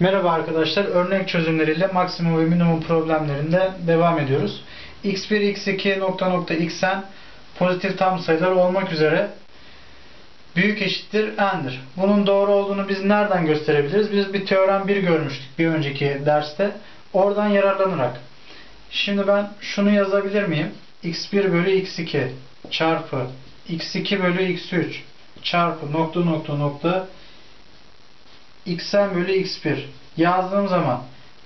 Merhaba arkadaşlar, örnek çözümleriyle maksimum ve minimum problemlerinde devam ediyoruz. x1, x2, nokta nokta xn pozitif tam sayılar olmak üzere büyük eşittir n'dir. Bunun doğru olduğunu biz nereden gösterebiliriz? Biz bir teorem 1 görmüştük bir önceki derste. Oradan yararlanarak. Şimdi ben şunu yazabilir miyim? x1 bölü x2 çarpı x2 bölü x3 çarpı nokta nokta nokta xn bölü x1 yazdığım zaman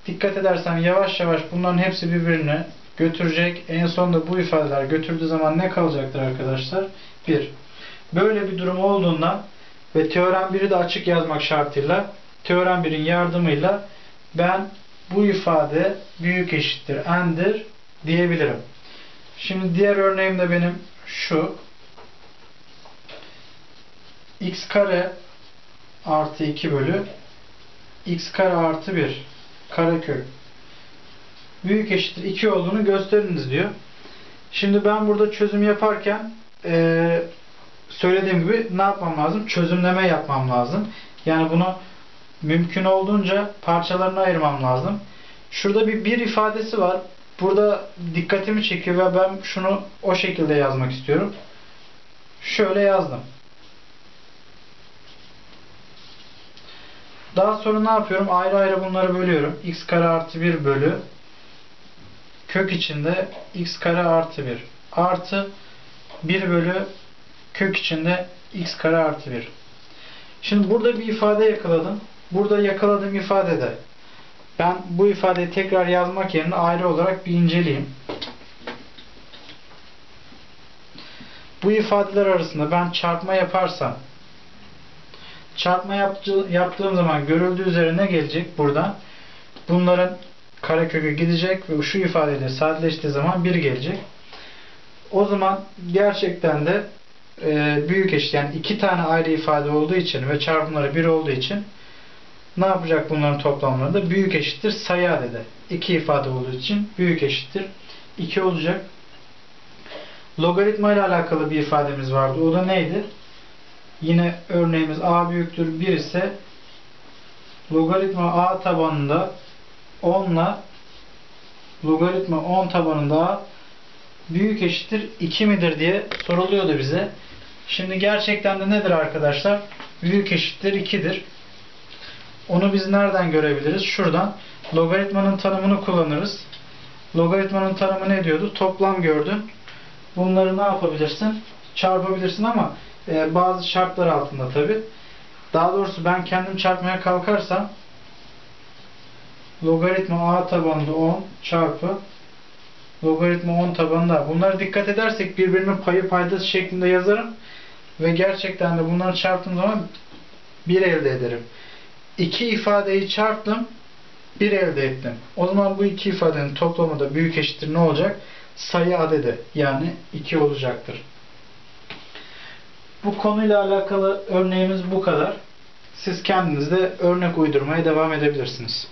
dikkat edersem yavaş yavaş bunların hepsi birbirine götürecek. En sonunda bu ifadeler götürdüğü zaman ne kalacaktır arkadaşlar? 1. Böyle bir durum olduğundan ve teorem 1'i de açık yazmak şartıyla teorem 1'in yardımıyla ben bu ifade büyük eşittir n'dir diyebilirim. Şimdi diğer örneğim de benim şu. x kare artı 2 bölü x kare artı 1 karekök büyük eşittir 2 olduğunu gösteriniz diyor. Şimdi ben burada çözüm yaparken e, söylediğim gibi ne yapmam lazım? Çözümleme yapmam lazım. Yani bunu mümkün olduğunca parçalarına ayırmam lazım. Şurada bir bir ifadesi var. Burada dikkatimi çekiyor ve ben şunu o şekilde yazmak istiyorum. Şöyle yazdım. Daha sonra ne yapıyorum? Ayrı ayrı bunları bölüyorum. x kare artı 1 bölü kök içinde x kare artı 1 artı 1 bölü kök içinde x kare artı 1. Şimdi burada bir ifade yakaladım. Burada yakaladığım ifadede ben bu ifadeyi tekrar yazmak yerine ayrı olarak bir inceleyeyim. Bu ifadeler arasında ben çarpma yaparsam çarpma yaptığım zaman görüldüğü üzere ne gelecek buradan? Bunların karekökü gidecek ve şu ifadeyle sadeleştiği zaman 1 gelecek. O zaman gerçekten de e, büyük eşit yani iki tane ayrı ifade olduğu için ve çarpımları 1 olduğu için ne yapacak bunların toplamları da büyük eşittir sayı adedi. İki ifade olduğu için büyük eşittir 2 olacak. Logaritma ile alakalı bir ifademiz vardı. O da neydi? Yine örneğimiz a büyüktür 1 ise logaritma a tabanında 10 ile logaritma 10 tabanında a büyük eşittir 2 midir diye soruluyordu bize. Şimdi gerçekten de nedir arkadaşlar? Büyük eşittir 2'dir. Onu biz nereden görebiliriz? Şuradan logaritmanın tanımını kullanırız. Logaritmanın tanımı ne diyordu? Toplam gördün. Bunları ne yapabilirsin? Çarpabilirsin ama e, bazı şartlar altında tabi. Daha doğrusu ben kendim çarpmaya kalkarsam logaritma a tabanında 10 çarpı logaritma 10 tabanında. Bunlara dikkat edersek birbirinin payı paydası şeklinde yazarım ve gerçekten de bunları çarptığım zaman 1 elde ederim. İki ifadeyi çarptım 1 elde ettim. O zaman bu iki ifadenin toplamı da büyük eşittir ne olacak? Sayı adedi yani 2 olacaktır. Bu konuyla alakalı örneğimiz bu kadar. Siz kendiniz örnek uydurmaya devam edebilirsiniz.